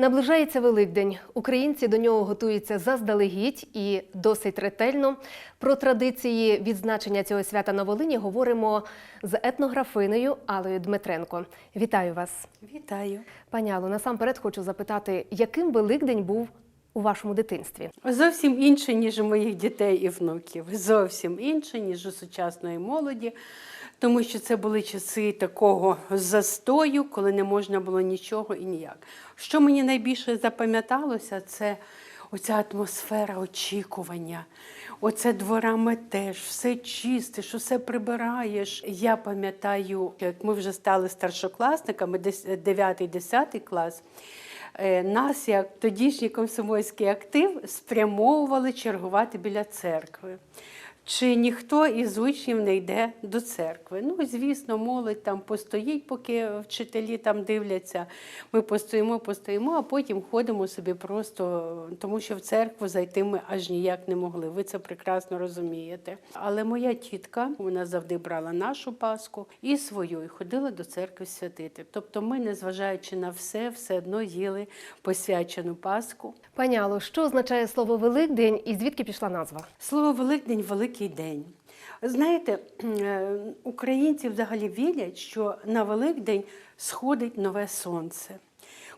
Наближається Великдень. Українці до нього готуються заздалегідь і досить ретельно. Про традиції відзначення цього свята на Волині говоримо з етнографинею Алою Дмитренко. Вітаю вас, Вітаю. пані Алло. Насамперед хочу запитати, яким Великдень був у вашому дитинстві? Зовсім інше, ніж у моїх дітей і внуків. Зовсім інше, ніж у сучасної молоді. Тому що це були часи такого застою, коли не можна було нічого і ніяк. Що мені найбільше запам'яталося, це оця атмосфера очікування. Оце дворами теж, все чистиш, усе прибираєш. Я пам'ятаю, як ми вже стали старшокласниками, 9-10 клас. Е, Нас, як тодішній комсомольський актив, спрямовували чергувати біля церкви. Чи ніхто із учнів не йде до церкви? Ну, звісно, молодь там постоїть, поки вчителі там дивляться. Ми постоїмо, постоїмо, а потім ходимо собі просто, тому що в церкву зайти ми аж ніяк не могли. Ви це прекрасно розумієте. Але моя тітка, вона завжди брала нашу паску і свою, і ходила до церкви святити. Тобто ми, незважаючи на все, все одно їли посвячену паску. Пані Алло, що означає слово Великдень і звідки пішла назва? Слово Великдень великий день. Знаєте, е, українці взагалі вірять, що на Великдень сходить нове сонце.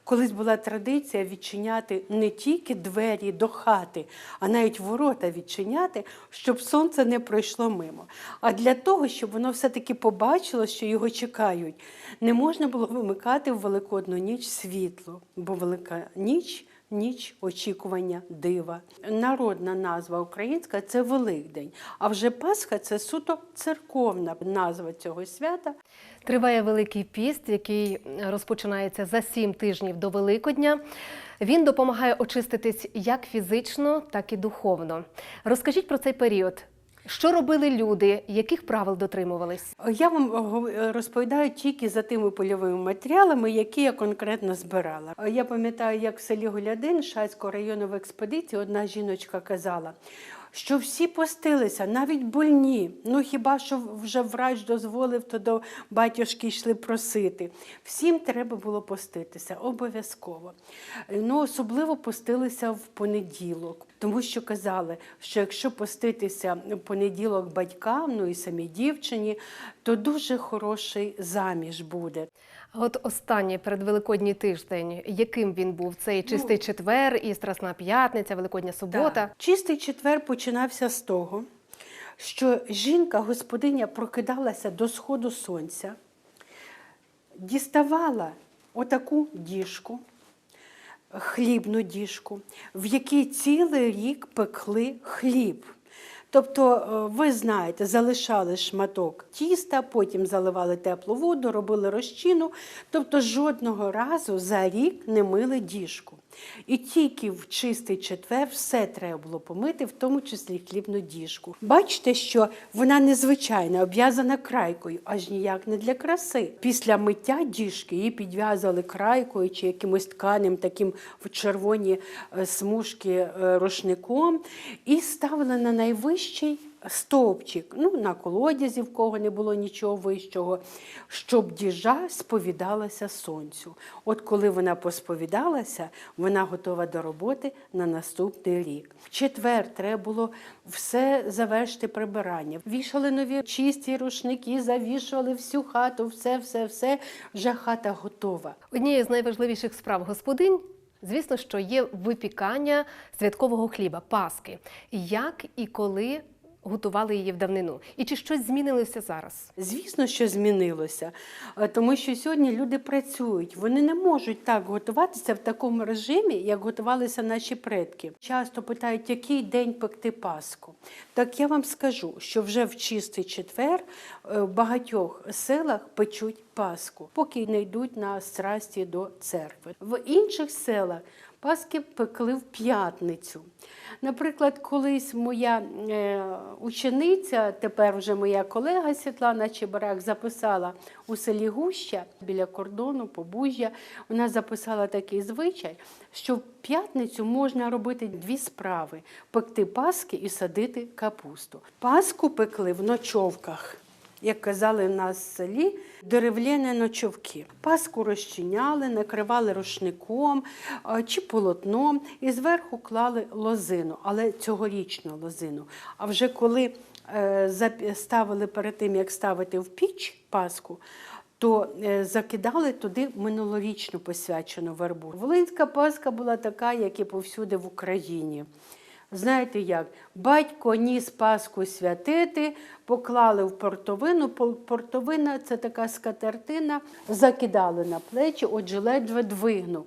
Колись була традиція відчиняти не тільки двері до хати, а навіть ворота відчиняти, щоб сонце не пройшло мимо. А для того, щоб воно все-таки побачило, що його чекають, не можна було вимикати в Великодну ніч світло, бо велика ніч ніч очікування дива. Народна назва українська це Великдень. А вже Пасха це суто церковна назва цього свята. Триває Великий піст, який розпочинається за сім тижнів до Великодня. Він допомагає очиститись як фізично, так і духовно. Розкажіть про цей період. Що робили люди, яких правил дотримувались? Я вам розповідаю тільки за тими польовими матеріалами, які я конкретно збирала. Я пам'ятаю, як в селі Гулядин Шацького району в експедиції одна жіночка казала. Що всі постилися, навіть больні. Ну хіба що вже врач дозволив, то до батюшки йшли просити. Всім треба було поститися, обов'язково. Ну, особливо постилися в понеділок, тому що казали, що якщо поститися в понеділок батькам, ну і самій дівчині, то дуже хороший заміж буде. От останній передвеликодній тиждень, яким він був? Цей чистий четвер і Страсна п'ятниця, Великодня субота. Так. Чистий четвер починався з того, що жінка, господиня, прокидалася до сходу сонця, діставала отаку діжку, хлібну діжку, в якій цілий рік пекли хліб. Тобто, е, ви знаєте, залишали шматок тіста, потім заливали теплу воду, робили розчину. Тобто жодного разу за рік не мили діжку. І тільки в чистий четвер все треба було помити, в тому числі хлібну діжку. Бачите, що вона незвичайна, обв'язана крайкою, аж ніяк не для краси. Після миття діжки її підв'язали крайкою чи якимось тканим, таким в червоні е, смужки е, рушником, і ставили на найвищий стовпчик, ну, на колодязі, в кого не було нічого вищого, щоб діжа сповідалася сонцю. От коли вона посповідалася, вона готова до роботи на наступний рік. В четвер треба було все завершити прибирання. Вішали нові чисті рушники, завішували всю хату, все, все, все. Вже хата готова. Однією з найважливіших справ господинь, звісно, що є випікання святкового хліба, паски. Як і коли готували її в давнину? І чи щось змінилося зараз? Звісно, що змінилося, е, тому що сьогодні люди працюють. Вони не можуть так готуватися в такому режимі, як готувалися наші предки. Часто питають, який день пекти Пасху. Так я вам скажу, що вже в чистий четвер е, в багатьох селах печуть Пасху, поки не йдуть на страсті до церкви. В інших селах Паски пекли в п'ятницю. Наприклад, колись моя е, учениця, тепер вже моя колега Світлана Чебарак, записала у селі Гуща біля кордону, Побужжя. Вона записала такий звичай, що в п'ятницю можна робити дві справи: пекти паски і садити капусту. Паску пекли в ночовках. Як казали в нас в селі, дерев'яні ночовки. Паску розчиняли, накривали рушником чи полотном і зверху клали лозину, але цьогорічну лозину. А вже коли е, ставили перед тим, як ставити в піч паску, то е, закидали туди минулорічну посвячену вербу. Волинська Пасха була така, як і повсюди в Україні. Знаєте як? Батько ніс Пасху святити, поклали в портовину. Портовина це така скатертина, закидали на плечі, отже, ледве двигнув.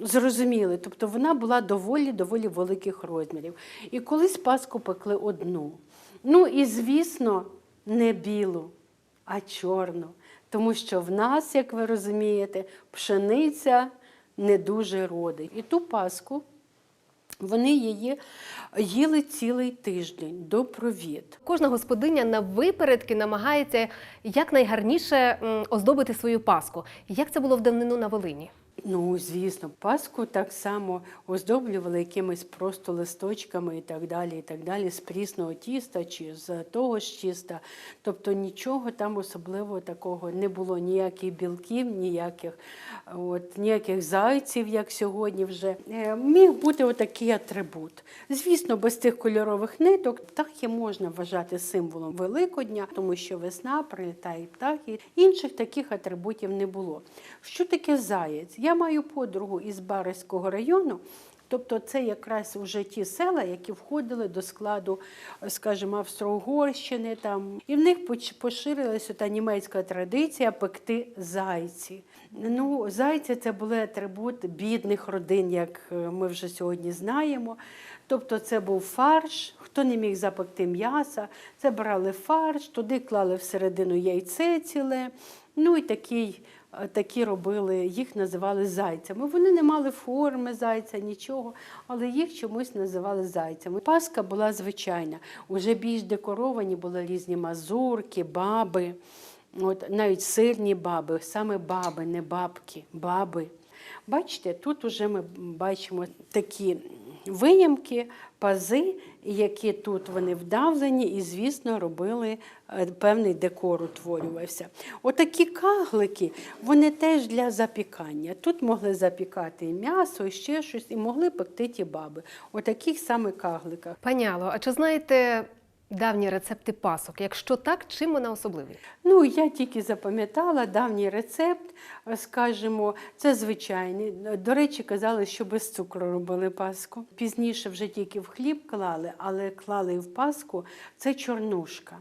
Зрозуміли, тобто вона була доволі доволі великих розмірів. І колись Пасху пекли одну. Ну і звісно, не білу, а чорну. Тому що в нас, як ви розумієте, пшениця не дуже родить. І ту Пасху вони її їли цілий тиждень до провід. Кожна господиня на випередки намагається якнайгарніше оздобити свою паску. Як це було в давнину на Волині? Ну, звісно, Пасху так само оздоблювали якимись просто листочками і так далі, і так далі, з прісного тіста чи з того ж тіста. Тобто нічого там особливого такого не було, ніяких білків, ніяких, от, ніяких зайців, як сьогодні вже. Е, Міг бути отакий атрибут. Звісно, без тих кольорових ниток птахи можна вважати символом Великодня, тому що весна прилітають птахи. Інших таких атрибутів не було. Що таке заєць? Я маю подругу із Барського району. Тобто це якраз вже ті села, які входили до складу, скажімо, Австро-Угорщини. Там. І в них поширилася та німецька традиція пекти зайці. Ну, зайці це були атрибут бідних родин, як е, ми вже сьогодні знаємо. Тобто це був фарш, хто не міг запекти м'яса, це брали фарш, туди клали всередину яйце ціле. Ну і такий, такі робили, їх називали зайцями. Вони не мали форми зайця, нічого, але їх чомусь називали зайцями. Паска була звичайна. Уже більш декоровані були різні мазурки, баби, от, навіть сирні баби, саме баби, не бабки, баби. Бачите, тут уже ми бачимо такі виямки, пази, які тут вони вдавлені, і, звісно, робили е, певний декор утворювався. Отакі каглики, вони теж для запікання. Тут могли запікати і м'ясо, і ще щось, і могли пекти ті баби. Отаких саме кагликах. Паняло, а чи знаєте давні рецепти пасок? Якщо так, чим вона особливі? Ну, я тільки запам'ятала давній рецепт, е, скажімо, це звичайний. До речі, казали, що без цукру робили паску. Пізніше вже тільки в хліб клали, але клали і в паску. Це чорнушка.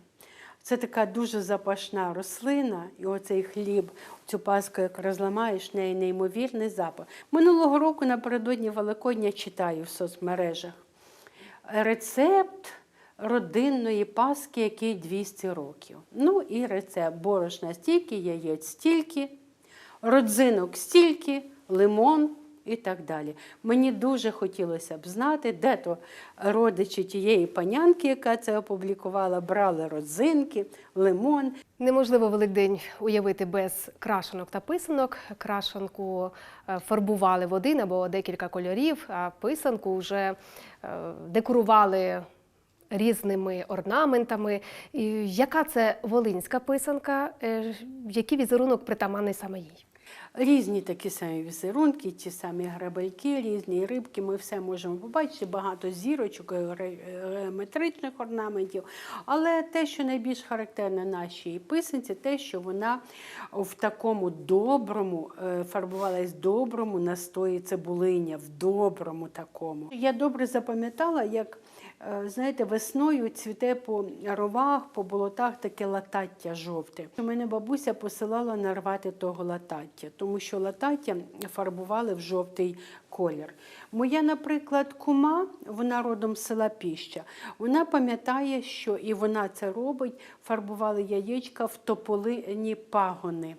Це така дуже запашна рослина, і оцей хліб, цю паску, як розламаєш, неї неймовірний запах. Минулого року напередодні Великодня читаю в соцмережах. Рецепт родинної паски, який 200 років. Ну і рецепт борошна стільки, яєць стільки, родзинок стільки, лимон і так далі. Мені дуже хотілося б знати, де то родичі тієї панянки, яка це опублікувала, брали родзинки, лимон. Неможливо Великдень уявити без крашенок та писанок. Крашенку е, фарбували в один або декілька кольорів, а писанку вже е, декорували різними орнаментами. Яка це волинська писанка? Е, Який візерунок притаманний саме їй? Різні такі самі візерунки, ті самі грабельки, різні рибки. Ми все можемо побачити, багато зірочок, гере- геометричних орнаментів. Але те, що найбільш характерне нашій писанці, те, що вона в такому доброму, е, фарбувалась доброму настої цибулиня, в доброму такому. Я добре запам'ятала, як Е, Знаєте, весною цвіте по ровах, по болотах таке латаття жовте. У мене бабуся посилала нарвати того латаття, тому що латаття фарбували в жовтий колір. Моя, наприклад, кума, вона родом з села Піща, вона пам'ятає, що і вона це робить, фарбували яєчка в тополині пагони.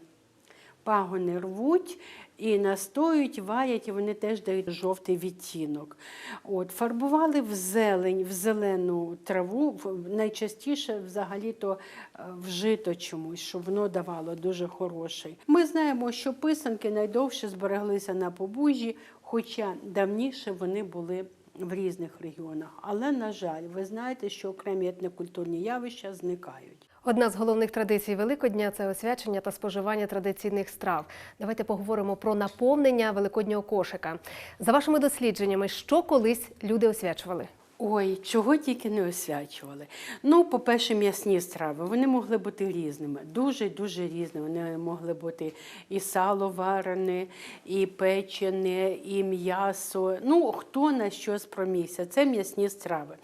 Пагони рвуть і настоюють, варять, і вони теж дають жовтий відтінок. От, фарбували в зелень, в зелену траву, найчастіше взагалі-то е, в жито чомусь, щоб воно давало дуже хороший. Ми знаємо, що писанки найдовше збереглися на побужжі, хоча давніше вони були в різних регіонах. Але, на жаль, ви знаєте, що окремі етнокультурні явища зникають. Одна з головних традицій Великодня це освячення та споживання традиційних страв. Давайте поговоримо про наповнення великоднього кошика. За вашими дослідженнями, що колись люди освячували? Ой, чого тільки не освячували. Ну, по-перше, м'ясні страви. Вони могли бути різними, дуже-дуже різними. Вони могли бути і сало варене, і печене, і м'ясо. Ну, хто на що спромігся. Це м'ясні страви.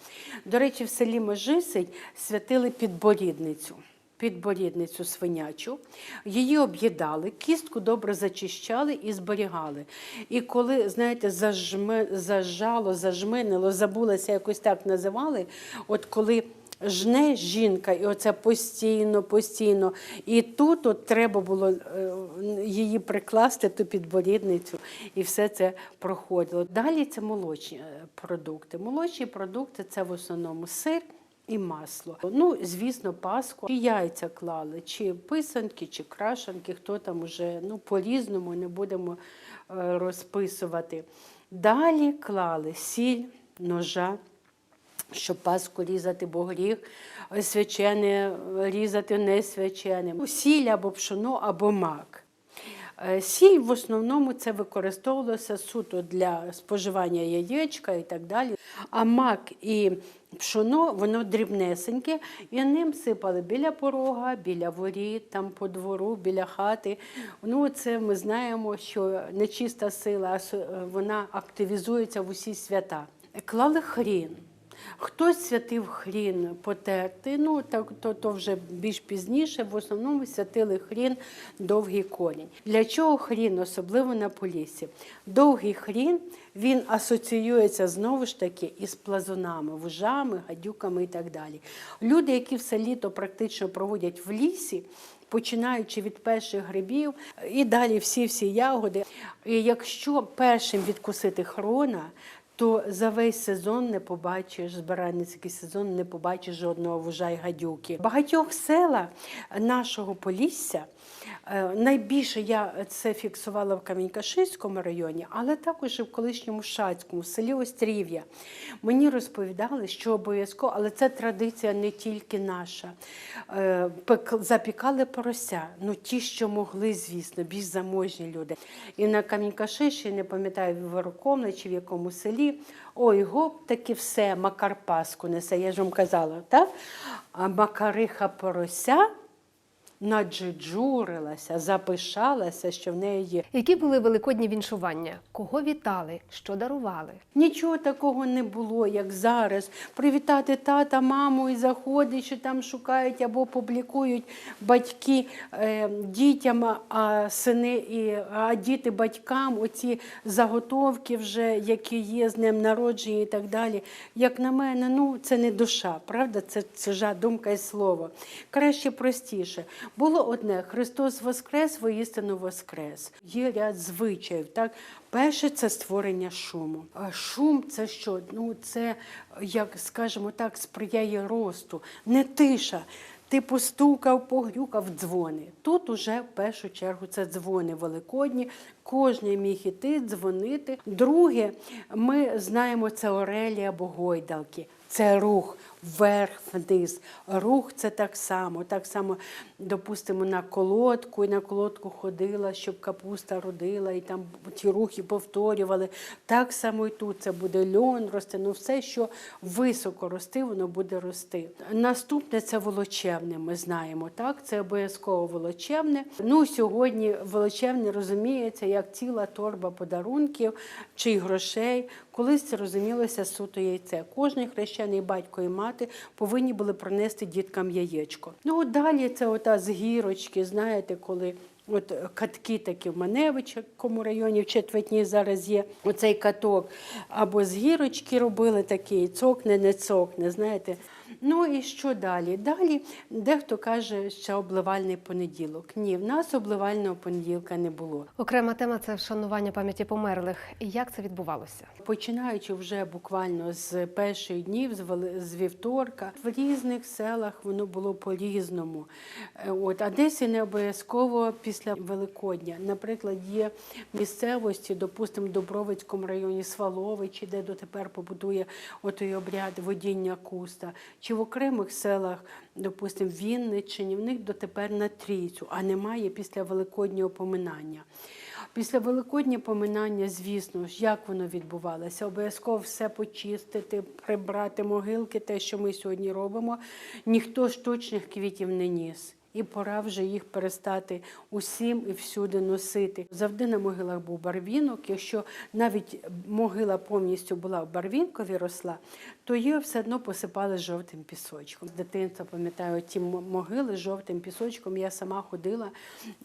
До речі, в селі Можисить святили підборідницю. Підборідницю свинячу, її об'їдали, кістку добре зачищали і зберігали. І коли, знаєте, зажме, зажало, зажминило, забулося, якось так називали, от коли жне жінка, і оце постійно, постійно, і тут от треба було е, її прикласти, ту підборідницю, і все це проходило. Далі це молочні е, продукти. Молочні продукти це в основному сир. І масло. Ну, звісно, паску. І яйця клали, чи писанки, чи крашанки, хто там уже ну, по-різному не будемо е, розписувати. Далі клали сіль, ножа, щоб паску різати, бо гріх е, свячене різати не. Сіль або пшоно, або мак. Е, Сіль в основному це використовувалося суто для споживання яєчка і так далі. А мак і пшоно, воно дрібнесеньке, і ним сипали біля порога, біля воріт, там по двору, біля хати. Ну, це ми знаємо, що нечиста сила, с- вона активізується в усі свята. Клали хрін. Хтось святив хрін потерти, ну то, то вже більш пізніше. В основному святили хрін довгий корінь. Для чого хрін, особливо на полісі? Довгий хрін він асоціюється знову ж таки із плазунами, вужами, гадюками і так далі. Люди, які все літо практично проводять в лісі. Починаючи від перших грибів і далі всі-всі ягоди. І якщо першим відкусити хрона, то за весь сезон не побачиш, збиральницький сезон не побачиш жодного вужа й гадюки. Багатьох села нашого Полісся найбільше я це фіксувала в Камінь-Каширському районі, але також і в колишньому Шацькому, в селі Острів'я. Мені розповідали, що обов'язково, але це традиція не тільки наша. Е, Запікали порося, ну ті, що могли, звісно, більш заможні люди. І на Камінь-Каширщі, не пам'ятаю, в Ворокомле чи в якому селі, ой, гоп, таки все, Макар Паску несе, я ж вам казала, так? А Макариха порося наджеджурилася, запишалася, що в неї є. Які були великодні віншування? Кого вітали? Що дарували? Нічого такого не було, як зараз. Привітати тата, маму і заходить, що там шукають або публікують батьки е, дітям, а сини і а діти батькам. Оці заготовки, вже які є з днем народження і так далі. Як на мене, ну це не душа, правда? Це чужа думка і слово. Краще простіше. Було одне: Христос Воскрес, воістину Воскрес. Є ряд звичаїв. Так? Перше це створення шуму. А шум це що? Ну, це, як скажімо так, сприяє росту, не тиша. Ти постукав, погрюкав дзвони. Тут уже в першу чергу це дзвони великодні. Кожен міг іти, дзвонити. Друге, ми знаємо це орелі або гойдалки. Це рух вверх-вниз. Рух це так само. Так само, допустимо, на колодку, і на колодку ходила, щоб капуста родила, і там ті рухи повторювали. Так само і тут це буде льон рости. Ну все, що високо рости, воно буде рости. Наступне це волочевне. Ми знаємо. Так, це обов'язково волочевне. Ну сьогодні волочевне розуміється як ціла торба подарунків чи грошей. Колись це розумілося суто яйце. Кожний хрещений батько і мати повинні були принести діткам яєчко. Ну от далі це ота з гірочки, знаєте, коли. От катки такі в Маневичакому районі, в Четвертні зараз є оцей каток. Або з гірочки робили такий, цокне, не цокне, знаєте. Ну і що далі? Далі дехто каже, що обливальний понеділок. Ні, в нас обливального понеділка не було. Окрема тема це вшанування пам'яті померлих. І як це відбувалося? Починаючи вже буквально з перших днів, з, вівторка, в різних селах воно було по-різному. Е, От, а десь і не обов'язково після Великодня. Наприклад, є місцевості, допустимо, в Дубровицькому районі Сваловичі, де дотепер побудує отой обряд водіння куста, чи в окремих селах, допустимо, в Вінниччині, в них дотепер на трійцю, а немає після Великоднього поминання. Після Великоднього поминання, звісно ж, як воно відбувалося? Обов'язково все почистити, прибрати могилки, те, що ми сьогодні робимо. Ніхто штучних квітів не ніс. І пора вже їх перестати усім і всюди носити. Завжди на могилах був барвінок. Якщо навіть могила повністю була в барвінкові росла, то її все одно посипали жовтим пісочком. З дитинства пам'ятаю ті могили з жовтим пісочком. Я сама ходила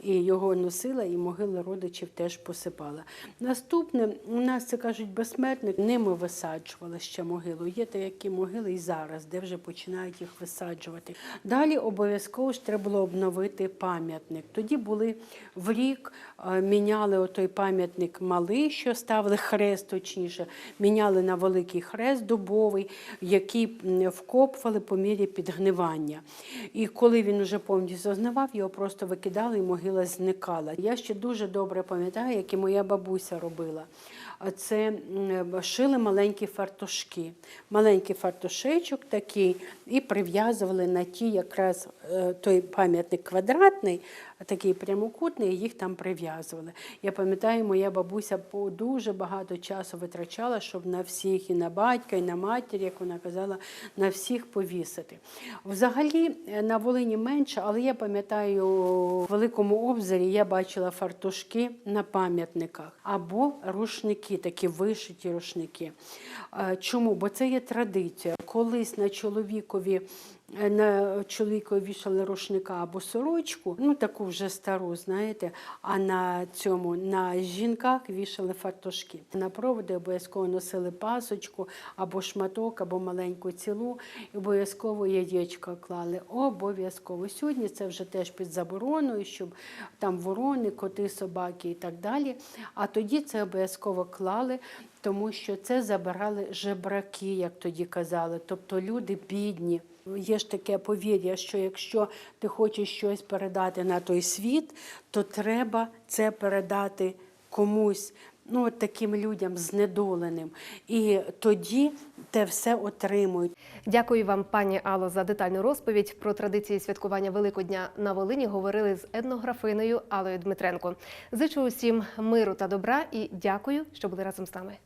і його носила, і могили родичів теж посипала. Наступне у нас це кажуть безсмертник. Ними висаджували ще могилу. Є такі могили і зараз, де вже починають їх висаджувати. Далі обов'язково ж треба було обновити пам'ятник. Тоді були в рік, е, міняли отой пам'ятник малий, що ставили хрест, точніше, міняли на великий хрест дубовий, який вкопували по мірі підгнивання. І коли він вже повністю згнивав, його просто викидали і могила зникала. Я ще дуже добре пам'ятаю, як і моя бабуся робила. Це шили маленькі фартушки. Маленький фартушечок такий, і прив'язували на ті якраз е, той пам'ятник квадратний, такий прямокутний, і їх там прив'язували. Я пам'ятаю, моя бабуся дуже багато часу витрачала, щоб на всіх, і на батька, і на матір, як вона казала, на всіх повісити. Взагалі е, на Волині менше, але я пам'ятаю, в великому обзорі я бачила фартушки на пам'ятниках або рушники, такі вишиті рушники. Е, Чому? Бо це є традиція. Колись на чоловікові на чоловікові вішали рушника або сорочку, ну таку вже стару, знаєте, а на цьому на жінках вішали фартушки. На проводи обов'язково носили пасочку або шматок, або маленьку цілу, і обов'язково яєчко клали. Обов'язково. Сьогодні це вже теж під забороною, щоб там ворони, коти, собаки і так далі. А тоді це обов'язково клали. Тому що це забирали жебраки, як тоді казали, тобто люди бідні. Є ж таке повір'я, що якщо ти хочеш щось передати на той світ, то треба це передати комусь, ну от таким людям знедоленим. І тоді те все отримують. Дякую вам, пані Алло, за детальну розповідь про традиції святкування Великодня на Волині. Говорили з етнографиною Аллою Дмитренко. Зичу усім миру та добра і дякую, що були разом з нами.